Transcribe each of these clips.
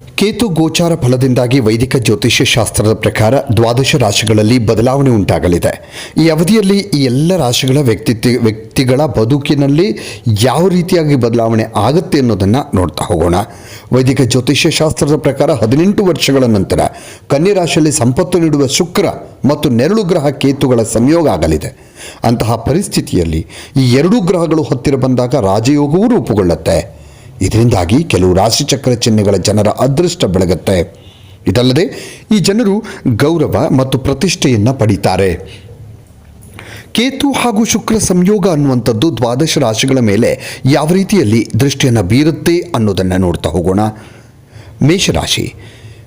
ಕೇತು ಗೋಚಾರ ಫಲದಿಂದಾಗಿ ವೈದಿಕ ಜ್ಯೋತಿಷ್ಯ ಶಾಸ್ತ್ರದ ಪ್ರಕಾರ ದ್ವಾದಶ ರಾಶಿಗಳಲ್ಲಿ ಬದಲಾವಣೆ ಉಂಟಾಗಲಿದೆ. ಈ ಅವಧಿಯಲ್ಲಿ ಈ ಎಲ್ಲ ರಾಶಿಗಳ ವ್ಯಕ್ತಿ ವ್ಯಕ್ತಿಗಳ ಬದುಕಿನಲ್ಲಿ ಯಾವ ರೀತಿಯಾಗಿ ಬದಲಾವಣೆ ಆಗುತ್ತೆ ಅನ್ನೋದನ್ನು ನೋಡ್ತಾ ಹೋಗೋಣ. ವೈದಿಕ ಜ್ಯೋತಿಷ್ಯ ಶಾಸ್ತ್ರದ ಪ್ರಕಾರ ಹದಿನೆಂಟು ವರ್ಷಗಳ ನಂತರ ಕನ್ಯಾ ರಾಶಿಯಲ್ಲಿ ಸಂಪತ್ತು ನೀಡುವ ಶುಕ್ರ ಮತ್ತು ನೆರಳು ಗ್ರಹ ಕೇತುಗಳ ಸಂಯೋಗ ಆಗಲಿದೆ. ಅಂತಹ ಪರಿಸ್ಥಿತಿಯಲ್ಲಿ ಈ ಎರಡೂ ಗ್ರಹಗಳು ಹತ್ತಿರ ಬಂದಾಗ ರಾಜಯೋಗವೂ ರೂಪುಗೊಳ್ಳುತ್ತೆ. ಇದರಿಂದಾಗಿ ಕೆಲವು ರಾಶಿಚಕ್ರ ಚಿಹ್ನೆಗಳ ಜನರ ಅದೃಷ್ಟ ಬೆಳಗುತ್ತೆ. ಇದಲ್ಲದೆ ಈ ಜನರು ಗೌರವ ಮತ್ತು ಪ್ರತಿಷ್ಠೆಯನ್ನು ಪಡೀತಾರೆ. ಕೇತು ಹಾಗೂ ಶುಕ್ರ ಸಂಯೋಗ ಅನ್ನುವಂಥದ್ದು ದ್ವಾದಶ ರಾಶಿಗಳ ಮೇಲೆ ಯಾವ ರೀತಿಯಲ್ಲಿ ದೃಷ್ಟಿಯನ್ನು ಬೀರುತ್ತೆ ಅನ್ನೋದನ್ನು ನೋಡ್ತಾ ಹೋಗೋಣ. ಮೇಷರಾಶಿ.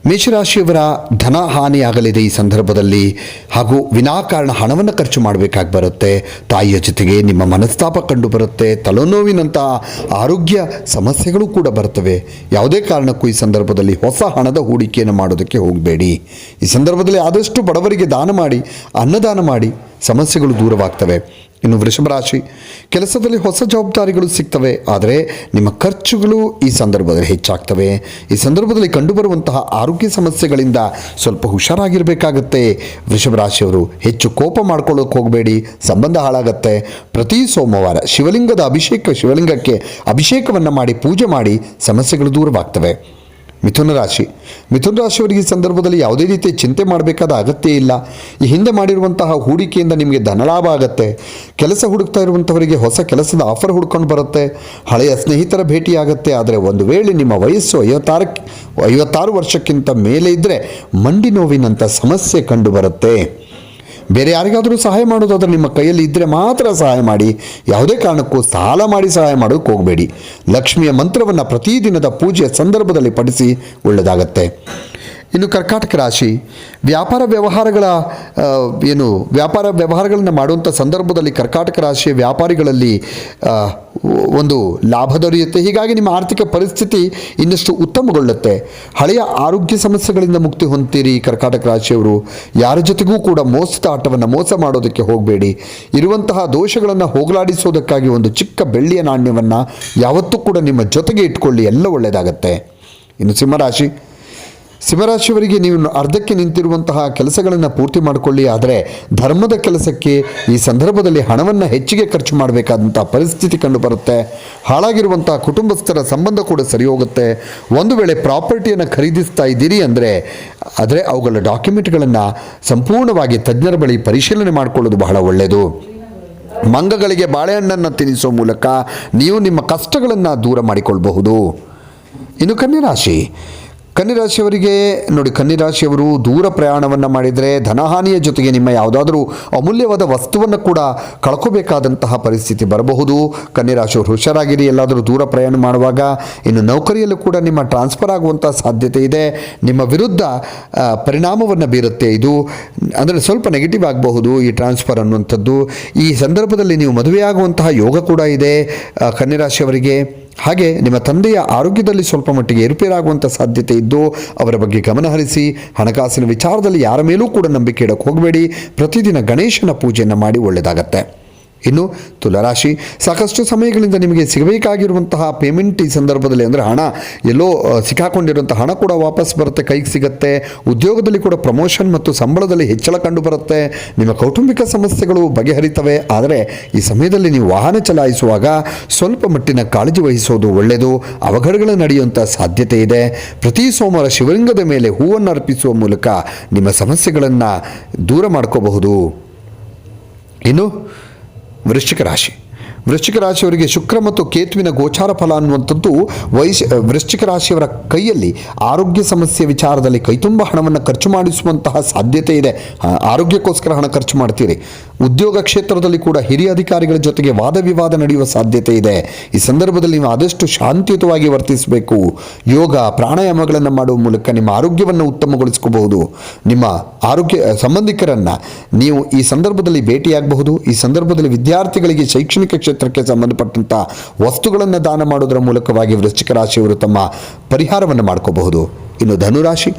ಮೇಷರಾಶಿಯವರ ಧನ ಹಾನಿಯಾಗಲಿದೆ ಈ ಸಂದರ್ಭದಲ್ಲಿ ಹಾಗೂ ವಿನಾಕಾರಣ ಹಣವನ್ನು ಖರ್ಚು ಮಾಡಬೇಕಾಗಿ ಬರುತ್ತೆ. ತಾಯಿಯ ಜೊತೆಗೆ ನಿಮ್ಮ ಮನಸ್ತಾಪ ಕಂಡು ಬರುತ್ತೆ ತಲೆನೋವಿನಂತಹ ಆರೋಗ್ಯ ಸಮಸ್ಯೆಗಳು ಕೂಡ ಬರ್ತವೆ. ಯಾವುದೇ ಕಾರಣಕ್ಕೂ ಈ ಸಂದರ್ಭದಲ್ಲಿ ಹೊಸ ಹಣದ ಹೂಡಿಕೆಯನ್ನು ಮಾಡೋದಕ್ಕೆ ಹೋಗಬೇಡಿ. ಈ ಸಂದರ್ಭದಲ್ಲಿ ಆದಷ್ಟು ಬಡವರಿಗೆ ದಾನ ಮಾಡಿ, ಅನ್ನದಾನ ಮಾಡಿ ಸಮಸ್ಯೆಗಳು ದೂರವಾಗ್ತವೆ. ಇನ್ನು ವೃಷಭ ರಾಶಿ, ಕೆಲಸದಲ್ಲಿ ಹೊಸ ಜವಾಬ್ದಾರಿಗಳು ಸಿಗ್ತವೆ. ಆದರೆ ನಿಮ್ಮ ಖರ್ಚುಗಳು ಈ ಸಂದರ್ಭದಲ್ಲಿ ಹೆಚ್ಚಾಗ್ತವೆ. ಈ ಸಂದರ್ಭದಲ್ಲಿ ಕಂಡುಬರುವಂತಹ ಆರೋಗ್ಯ ಸಮಸ್ಯೆಗಳಿಂದ ಸ್ವಲ್ಪ ಹುಷಾರಾಗಿರಬೇಕಾಗತ್ತೆ. ವೃಷಭ ರಾಶಿಯವರು ಹೆಚ್ಚು ಕೋಪ ಮಾಡ್ಕೊಳ್ಳೋಕೆ ಹೋಗಬೇಡಿ. ಸಂಬಂಧ ಹಾಳಾಗತ್ತೆ. ಪ್ರತಿ ಸೋಮವಾರ ಶಿವಲಿಂಗದ ಅಭಿಷೇಕ, ಶಿವಲಿಂಗಕ್ಕೆ ಅಭಿಷೇಕವನ್ನು ಮಾಡಿ, ಪೂಜೆ ಮಾಡಿ ಸಮಸ್ಯೆಗಳು ದೂರವಾಗ್ತವೆ. ಮಿಥುನ ರಾಶಿ. ಮಿಥುನ ರಾಶಿಯವರಿಗೆ ಸಂದರ್ಭದಲ್ಲಿ ಯಾವುದೇ ರೀತಿಯ ಚಿಂತೆ ಮಾಡಬೇಕಾದ ಅಗತ್ಯ ಇಲ್ಲ. ಈ ಹಿಂದೆ ಮಾಡಿರುವಂತಹ ಹೂಡಿಕೆಯಿಂದ ನಿಮಗೆ ಧನಲಾಭ ಆಗುತ್ತೆ. ಕೆಲಸ ಹುಡುಕ್ತಾ ಇರುವಂಥವರಿಗೆ ಹೊಸ ಕೆಲಸದ ಆಫರ್ ಹುಡ್ಕೊಂಡು ಬರುತ್ತೆ. ಹಳೆಯ ಸ್ನೇಹಿತರ ಭೇಟಿಯಾಗತ್ತೆ ಆದರೆ ಒಂದು ವೇಳೆ ನಿಮ್ಮ ವಯಸ್ಸು ಐವತ್ತಾರಕ್ಕೆ ಐವತ್ತಾರು ವರ್ಷಕ್ಕಿಂತ ಮೇಲೆ ಇದ್ದರೆ ಮಂಡಿ ನೋವಿನಂಥ ಸಮಸ್ಯೆ ಕಂಡು ಬರುತ್ತೆ. ಬೇರೆ ಯಾರಿಗಾದರೂ ಸಹಾಯ ಮಾಡೋದಾದ್ರೆ ನಿಮ್ಮ ಕೈಯಲ್ಲಿ ಇದ್ದರೆ ಮಾತ್ರ ಸಹಾಯ ಮಾಡಿ. ಯಾವುದೇ ಕಾರಣಕ್ಕೂ ಸಾಲ ಮಾಡಿ ಸಹಾಯ ಮಾಡೋಕ್ಕೆ ಹೋಗಬೇಡಿ. ಲಕ್ಷ್ಮಿಯ ಮಂತ್ರವನ್ನು ಪ್ರತಿದಿನದ ಪೂಜೆಯ ಸಂದರ್ಭದಲ್ಲಿ ಪಡಿಸಿ ಒಳ್ಳೆಯದಾಗತ್ತೆ ಇನ್ನು ಕರ್ಕಾಟಕ ರಾಶಿ, ವ್ಯಾಪಾರ ವ್ಯವಹಾರಗಳ ಏನು, ವ್ಯಾಪಾರ ವ್ಯವಹಾರಗಳನ್ನು ಮಾಡುವಂಥ ಸಂದರ್ಭದಲ್ಲಿ ಕರ್ಕಾಟಕ ರಾಶಿಯ ವ್ಯಾಪಾರಿಗಳಲ್ಲಿ ಒಂದು ಲಾಭ ದೊರೆಯುತ್ತೆ. ಹೀಗಾಗಿ ನಿಮ್ಮ ಆರ್ಥಿಕ ಪರಿಸ್ಥಿತಿ ಇನ್ನಷ್ಟು ಉತ್ತಮಗೊಳ್ಳುತ್ತೆ. ಹಳೆಯ ಆರೋಗ್ಯ ಸಮಸ್ಯೆಗಳಿಂದ ಮುಕ್ತಿ ಹೊಂದ್ತೀರಿ ಕರ್ಕಾಟಕ ರಾಶಿಯವರು. ಯಾರ ಜೊತೆಗೂ ಕೂಡ ಮೋಸದ ಆಟವನ್ನು ಮೋಸ ಮಾಡೋದಕ್ಕೆ ಹೋಗಬೇಡಿ. ಇರುವಂತಹ ದೋಷಗಳನ್ನು ಹೋಗಲಾಡಿಸೋದಕ್ಕಾಗಿ ಒಂದು ಚಿಕ್ಕ ಬೆಳ್ಳಿಯ ನಾಣ್ಯವನ್ನು ಯಾವತ್ತೂ ಕೂಡ ನಿಮ್ಮ ಜೊತೆಗೆ ಇಟ್ಕೊಳ್ಳಿ. ಎಲ್ಲ ಒಳ್ಳೆಯದಾಗತ್ತೆ ಇನ್ನು ಸಿಂಹರಾಶಿ ಸಿಂಹರಾಶಿಯವರಿಗೆ ನೀವು ಅರ್ಧಕ್ಕೆ ನಿಂತಿರುವಂತಹ ಕೆಲಸಗಳನ್ನು ಪೂರ್ತಿ ಮಾಡಿಕೊಳ್ಳಿ. ಆದರೆ ಧರ್ಮದ ಕೆಲಸಕ್ಕೆ ಈ ಸಂದರ್ಭದಲ್ಲಿ ಹಣವನ್ನು ಹೆಚ್ಚಿಗೆ ಖರ್ಚು ಮಾಡಬೇಕಾದಂಥ ಪರಿಸ್ಥಿತಿ ಕಂಡು ಬರುತ್ತೆ ಹಾಳಾಗಿರುವಂತಹ ಕುಟುಂಬಸ್ಥರ ಸಂಬಂಧ ಕೂಡ ಸರಿ ಹೋಗುತ್ತೆ ಒಂದು ವೇಳೆ ಪ್ರಾಪರ್ಟಿಯನ್ನು ಖರೀದಿಸ್ತಾ ಇದ್ದೀರಿ ಅಂದರೆ, ಆದರೆ ಅವುಗಳ ಡಾಕ್ಯುಮೆಂಟ್ಗಳನ್ನು ಸಂಪೂರ್ಣವಾಗಿ ತಜ್ಞರ ಬಳಿ ಪರಿಶೀಲನೆ ಮಾಡಿಕೊಳ್ಳೋದು ಬಹಳ ಒಳ್ಳೆಯದು ಮಂಗಗಳಿಗೆ ಬಾಳೆಹಣ್ಣನ್ನು ತಿನ್ನಿಸುವ ಮೂಲಕ ನೀವು ನಿಮ್ಮ ಕಷ್ಟಗಳನ್ನು ದೂರ ಮಾಡಿಕೊಳ್ಳಬಹುದು ಇನ್ನು ಕನ್ಯರಾಶಿ ಕನ್ಯರಾಶಿಯವರಿಗೆ ನೋಡಿ ಕನ್ನಿರಾಶಿಯವರು ದೂರ ಪ್ರಯಾಣವನ್ನು ಮಾಡಿದರೆ ಧನಹಾನಿಯ ಜೊತೆಗೆ ನಿಮ್ಮ ಯಾವುದಾದರೂ ಅಮೂಲ್ಯವಾದ ವಸ್ತುವನ್ನು ಕೂಡ ಕಳ್ಕೋಬೇಕಾದಂತಹ ಪರಿಸ್ಥಿತಿ ಬರಬಹುದು. ಕನ್ನಿರಾಶಿಯವರು ಹುಷಾರಾಗಿರಿ, ಎಲ್ಲಾದರೂ ದೂರ ಪ್ರಯಾಣ ಮಾಡುವಾಗ ಇನ್ನು ನೌಕರಿಯಲ್ಲೂ ಕೂಡ ನಿಮ್ಮ ಟ್ರಾನ್ಸ್ಫರ್ ಆಗುವಂಥ ಸಾಧ್ಯತೆ ಇದೆ. ನಿಮ್ಮ ವಿರುದ್ಧ ಪರಿಣಾಮವನ್ನು ಬೀರುತ್ತೆ ಇದು. ಅಂದರೆ ಸ್ವಲ್ಪ ನೆಗೆಟಿವ್ ಆಗಬಹುದು ಈ ಟ್ರಾನ್ಸ್ಫರ್ ಅನ್ನುವಂಥದ್ದು. ಈ ಸಂದರ್ಭದಲ್ಲಿ ನೀವು ಮದುವೆಯಾಗುವಂತಹ ಯೋಗ ಕೂಡ ಇದೆ ಕನ್ನಿರಾಶಿಯವರಿಗೆ. ಹಾಗೆ ನಿಮ್ಮ ತಂದೆಯ ಆರೋಗ್ಯದಲ್ಲಿ ಸ್ವಲ್ಪ ಮಟ್ಟಿಗೆ ಏರುಪೇರಾಗುವಂಥ ಸಾಧ್ಯತೆ ಇದ್ದು ಅವರ ಬಗ್ಗೆ ಗಮನಹರಿಸಿ ಹಣಕಾಸಿನ ವಿಚಾರದಲ್ಲಿ ಯಾರ ಮೇಲೂ ಕೂಡ ನಂಬಿಕೆ ಇಡಕ್ಕೆ ಹೋಗಬೇಡಿ. ಪ್ರತಿದಿನ ಗಣೇಶನ ಪೂಜೆಯನ್ನು ಮಾಡಿ ಒಳ್ಳೆಯದಾಗತ್ತೆ ಇನ್ನು ತುಲರಾಶಿ. ಸಾಕಷ್ಟು ಸಮಯಗಳಿಂದ ನಿಮಗೆ ಸಿಗಬೇಕಾಗಿರುವಂತಹ ಪೇಮೆಂಟ್ ಈ ಸಂದರ್ಭದಲ್ಲಿ ಅಂದರೆ ಹಣ, ಎಲ್ಲೋ ಸಿಕ್ಕಾಕೊಂಡಿರುವಂಥ ಹಣ ಕೂಡ ವಾಪಸ್ ಬರುತ್ತೆ, ಕೈಗೆ ಸಿಗುತ್ತೆ, ಉದ್ಯೋಗದಲ್ಲಿ ಕೂಡ ಪ್ರಮೋಷನ್ ಮತ್ತು ಸಂಬಳದಲ್ಲಿ ಹೆಚ್ಚಳ ಕಂಡು ಬರುತ್ತೆ, ನಿಮ್ಮ ಕೌಟುಂಬಿಕ ಸಮಸ್ಯೆಗಳು ಬಗೆಹರಿತವೆ, ಆದರೆ ಈ ಸಮಯದಲ್ಲಿ ನೀವು ವಾಹನ ಚಲಾಯಿಸುವಾಗ ಸ್ವಲ್ಪ ಮಟ್ಟಿನ ಕಾಳಜಿ ವಹಿಸೋದು ಒಳ್ಳೆಯದು, ಅವಘಡಗಳು ನಡೆಯುವಂಥ ಸಾಧ್ಯತೆ ಇದೆ. ಪ್ರತಿ ಸೋಮವಾರ ಶಿವಲಿಂಗದ ಮೇಲೆ ಹೂವನ್ನು ಅರ್ಪಿಸುವ ಮೂಲಕ ನಿಮ್ಮ ಸಮಸ್ಯೆಗಳನ್ನು ದೂರ ಮಾಡ್ಕೋಬಹುದು. ಇನ್ನು ವೃಶ್ಚಿಕ ರಾಶಿ ವೃಶ್ಚಿಕ ರಾಶಿಯವರಿಗೆ ಶುಕ್ರ ಮತ್ತು ಕೇತುವಿನ ಗೋಚಾರ ಫಲ ಅನ್ನುವಂಥದ್ದು ವೈಶ್ ವೃಶ್ಚಿಕ ರಾಶಿಯವರ ಕೈಯಲ್ಲಿ ಆರೋಗ್ಯ ಸಮಸ್ಯೆ ವಿಚಾರದಲ್ಲಿ ಕೈತುಂಬ ಹಣವನ್ನು ಖರ್ಚು ಮಾಡಿಸುವಂತಹ ಸಾಧ್ಯತೆ ಇದೆ. ಆರೋಗ್ಯಕ್ಕೋಸ್ಕರ ಹಣ ಖರ್ಚು ಮಾಡ್ತೀರಿ. ಉದ್ಯೋಗ ಕ್ಷೇತ್ರದಲ್ಲಿ ಕೂಡ ಹಿರಿಯ ಅಧಿಕಾರಿಗಳ ಜೊತೆಗೆ ವಾದ ವಿವಾದ ನಡೆಯುವ ಸಾಧ್ಯತೆ ಇದೆ. ಈ ಸಂದರ್ಭದಲ್ಲಿ ನೀವು ಆದಷ್ಟು ಶಾಂತಿಯುತವಾಗಿ ವರ್ತಿಸಬೇಕು. ಯೋಗ, ಪ್ರಾಣಾಯಾಮಗಳನ್ನು ಮಾಡುವ ಮೂಲಕ ನಿಮ್ಮ ಆರೋಗ್ಯವನ್ನು ಉತ್ತಮಗೊಳಿಸ್ಕೋಬಹುದು. ನಿಮ್ಮ ಆರೋಗ್ಯ ಸಂಬಂಧಿಕರನ್ನು ನೀವು ಈ ಸಂದರ್ಭದಲ್ಲಿ ಭೇಟಿಯಾಗಬಹುದು. ಈ ಸಂದರ್ಭದಲ್ಲಿ ವಿದ್ಯಾರ್ಥಿಗಳಿಗೆ ಶೈಕ್ಷಣಿಕ ಕ್ಷೇತ್ರಕ್ಕೆ ಸಂಬಂಧಪಟ್ಟಂಥ ವಸ್ತುಗಳನ್ನು ದಾನ ಮಾಡೋದರ ಮೂಲಕವಾಗಿ ವೃಶ್ಚಿಕ ರಾಶಿಯವರು ತಮ್ಮ ಪರಿಹಾರವನ್ನು ಮಾಡ್ಕೋಬಹುದು. ಇನ್ನು ಧನುರಾಶಿ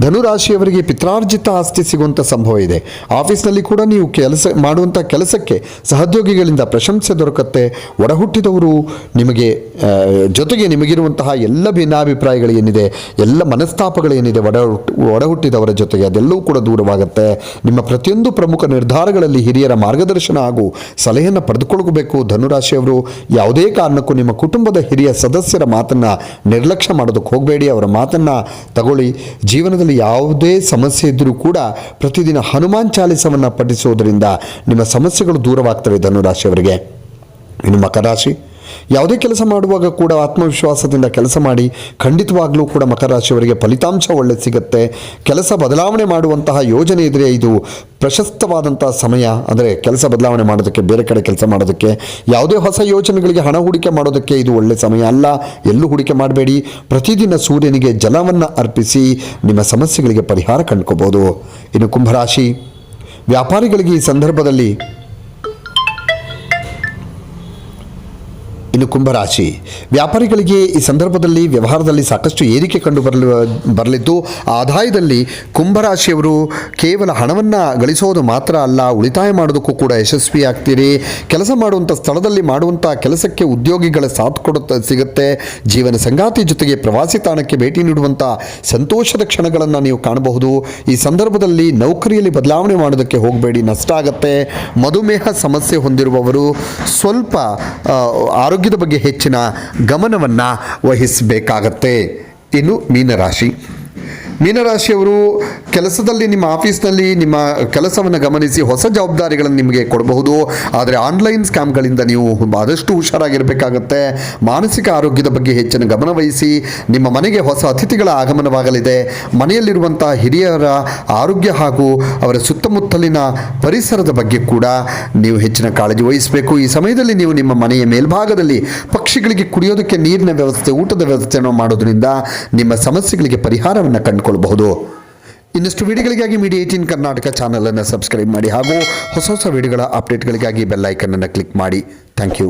ಧನುರಾಶಿಯವರಿಗೆ ಪಿತ್ರಾರ್ಜಿತ ಆಸ್ತಿ ಸಿಗುವಂಥ ಸಂಭವ ಇದೆ. ಆಫೀಸ್ನಲ್ಲಿ ಕೂಡ ನೀವು ಕೆಲಸ ಮಾಡುವಂಥ ಕೆಲಸಕ್ಕೆ ಸಹೋದ್ಯೋಗಿಗಳಿಂದ ಪ್ರಶಂಸೆ ದೊರಕುತ್ತೆ. ಒಡಹುಟ್ಟಿದವರು ನಿಮಗೆ ಜೊತೆಗೆ ನಿಮಗಿರುವಂತಹ ಎಲ್ಲ ಭಿನ್ನಾಭಿಪ್ರಾಯಗಳು ಏನಿದೆ, ಎಲ್ಲ ಮನಸ್ತಾಪಗಳು ಏನಿದೆ, ಒಡ ಒಡಹುಟ್ಟಿದವರ ಜೊತೆಗೆ ಅದೆಲ್ಲವೂ ಕೂಡ ದೂರವಾಗುತ್ತೆ. ನಿಮ್ಮ ಪ್ರತಿಯೊಂದು ಪ್ರಮುಖ ನಿರ್ಧಾರಗಳಲ್ಲಿ ಹಿರಿಯರ ಮಾರ್ಗದರ್ಶನ ಹಾಗೂ ಸಲಹೆಯನ್ನು ಪಡೆದುಕೊಳ್ಳಬೇಕು ಧನುರಾಶಿಯವರು ಯಾವುದೇ ಕಾರಣಕ್ಕೂ ನಿಮ್ಮ ಕುಟುಂಬದ ಹಿರಿಯ ಸದಸ್ಯರ ಮಾತನ್ನು ನಿರ್ಲಕ್ಷ್ಯ ಮಾಡೋದಕ್ಕೆ ಹೋಗಬೇಡಿ. ಅವರ ಮಾತನ್ನು ತಗೊಳ್ಳಿ. ಜೀವನದಲ್ಲಿ ಯಾವುದೇ ಸಮಸ್ಯೆ ಇದ್ದರೂ ಕೂಡ ಪ್ರತಿದಿನ ಹನುಮಾನ್ ಚಾಲಿಸವನ್ನು ಪಠಿಸುವುದರಿಂದ ನಿಮ್ಮ ಸಮಸ್ಯೆಗಳು ದೂರವಾಗ್ತವೆ ಧನುರಾಶಿಯವರಿಗೆ. ಇನ್ನು ಮಕರ ರಾಶಿ ಯಾವುದೇ ಕೆಲಸ ಮಾಡುವಾಗ ಕೂಡ ಆತ್ಮವಿಶ್ವಾಸದಿಂದ ಕೆಲಸ ಮಾಡಿ ಖಂಡಿತವಾಗ್ಲೂ ಕೂಡ ಮಕರ ರಾಶಿಯವರಿಗೆ ಫಲಿತಾಂಶ ಒಳ್ಳೆ ಸಿಗುತ್ತೆ. ಕೆಲಸ ಬದಲಾವಣೆ ಮಾಡುವಂತಹ ಯೋಜನೆ ಇದ್ರೆ ಇದು ಪ್ರಶಸ್ತವಾದಂತಹ ಸಮಯ. ಅಂದರೆ ಕೆಲಸ ಬದಲಾವಣೆ ಮಾಡೋದಕ್ಕೆ, ಬೇರೆ ಕಡೆ ಕೆಲಸ ಮಾಡೋದಕ್ಕೆ, ಯಾವುದೇ ಹೊಸ ಯೋಜನೆಗಳಿಗೆ ಹಣ ಹೂಡಿಕೆ ಮಾಡೋದಕ್ಕೆ ಇದು ಒಳ್ಳೆ ಸಮಯ ಅಲ್ಲ. ಎಲ್ಲೂ ಹೂಡಿಕೆ ಮಾಡಬೇಡಿ. ಪ್ರತಿದಿನ ಸೂರ್ಯನಿಗೆ ಜಲವನ್ನು ಅರ್ಪಿಸಿ ನಿಮ್ಮ ಸಮಸ್ಯೆಗಳಿಗೆ ಪರಿಹಾರ ಕಂಡ್ಕೋಬೋದು. ಇನ್ನು ಕುಂಭರಾಶಿ, ವ್ಯಾಪಾರಿಗಳಿಗೆ ಈ ಸಂದರ್ಭದಲ್ಲಿ ಇನ್ನು ಕುಂಭರಾಶಿ. ವ್ಯಾಪಾರಿಗಳಿಗೆ ಈ ಸಂದರ್ಭದಲ್ಲಿ ವ್ಯವಹಾರದಲ್ಲಿ ಸಾಕಷ್ಟು ಏರಿಕೆ ಕಂಡು ಬರಲು ಬರಲಿದ್ದು ಆದಾಯದಲ್ಲಿ ಕುಂಭರಾಶಿಯವರು ಕೇವಲ ಹಣವನ್ನು ಗಳಿಸೋದು ಮಾತ್ರ ಅಲ್ಲ ಉಳಿತಾಯ ಮಾಡೋದಕ್ಕೂ ಕೂಡ ಯಶಸ್ವಿ ಆಗ್ತೀರಿ ಕೆಲಸ ಮಾಡುವಂಥ ಸ್ಥಳದಲ್ಲಿ ಮಾಡುವಂಥ ಕೆಲಸಕ್ಕೆ ಉದ್ಯೋಗಿಗಳ ಸಾಥ್ ಕೊಡುತ್ತ ಸಿಗುತ್ತೆ. ಜೀವನ ಸಂಗಾತಿ ಜೊತೆಗೆ ಪ್ರವಾಸಿ ತಾಣಕ್ಕೆ ಭೇಟಿ ನೀಡುವಂಥ ಸಂತೋಷದ ಕ್ಷಣಗಳನ್ನು ನೀವು ಕಾಣಬಹುದು. ಈ ಸಂದರ್ಭದಲ್ಲಿ ನೌಕರಿಯಲ್ಲಿ ಬದಲಾವಣೆ ಮಾಡೋದಕ್ಕೆ ಹೋಗಬೇಡಿ ನಷ್ಟ ಆಗುತ್ತೆ. ಮಧುಮೇಹ ಸಮಸ್ಯೆ ಹೊಂದಿರುವವರು ಸ್ವಲ್ಪ ಆ, ಆರೋಗ್ಯದ ಬಗ್ಗೆ ಹೆಚ್ಚಿನ ಗಮನವನ್ನು ವಹಿಸಬೇಕಾಗತ್ತೆ. ಇನ್ನು ಮೀನರಾಶಿ. ಮೀನರಾಶಿಯವರು ಕೆಲಸದಲ್ಲಿ ನಿಮ್ಮ ಆಫೀಸ್ನಲ್ಲಿ ನಿಮ್ಮ ಕೆಲಸವನ್ನು ಗಮನಿಸಿ ಹೊಸ ಜವಾಬ್ದಾರಿಗಳನ್ನು ನಿಮಗೆ ಕೊಡಬಹುದು. ಆದರೆ ಆನ್ಲೈನ್ ಸ್ಕ್ಯಾಮ್ಗಳಿಂದ ನೀವು ಆದಷ್ಟು ಹುಷಾರಾಗಿರಬೇಕಾಗತ್ತೆ. ಮಾನಸಿಕ ಆರೋಗ್ಯದ ಬಗ್ಗೆ ಹೆಚ್ಚಿನ ಗಮನವಹಿಸಿ ನಿಮ್ಮ ಮನೆಗೆ ಹೊಸ ಅತಿಥಿಗಳ ಆಗಮನವಾಗಲಿದೆ. ಮನೆಯಲ್ಲಿರುವಂತಹ ಹಿರಿಯರ ಆರೋಗ್ಯ ಹಾಗೂ ಅವರ ಸುತ್ತಮುತ್ತಲಿನ ಪರಿಸರದ ಬಗ್ಗೆ ಕೂಡ ನೀವು ಹೆಚ್ಚಿನ ಕಾಳಜಿ ವಹಿಸಬೇಕು. ಈ ಸಮಯದಲ್ಲಿ ನೀವು ನಿಮ್ಮ ಮನೆಯ ಮೇಲ್ಭಾಗದಲ್ಲಿ ಪಕ್ಷಿಗಳಿಗೆ ಕುಡಿಯೋದಕ್ಕೆ ನೀರಿನ ವ್ಯವಸ್ಥೆ, ಊಟದ ವ್ಯವಸ್ಥೆಯನ್ನು ಮಾಡೋದ್ರಿಂದ ನಿಮ್ಮ ಸಮಸ್ಯೆಗಳಿಗೆ ಪರಿಹಾರವನ್ನು ಕಂಡುಕೊಳ್ಬಹುದು ಇನ್ನಷ್ಟು ವಿಡಿಯೋಗಳಿಗಾಗಿ ಮೀಡಿಯಾ ಏಟೀನ್ ಕರ್ನಾಟಕ ಚಾನಲನ್ನು ಸಬ್ಸ್ಕ್ರೈಬ್ ಮಾಡಿ ಹಾಗೂ ಹೊಸ ಹೊಸ ವಿಡಿಯೋಗಳ ಅಪ್ಡೇಟ್ಗಳಿಗಾಗಿ ಬೆಲ್ ಐಕನನ್ನು ಕ್ಲಿಕ್ ಮಾಡಿ. Thank you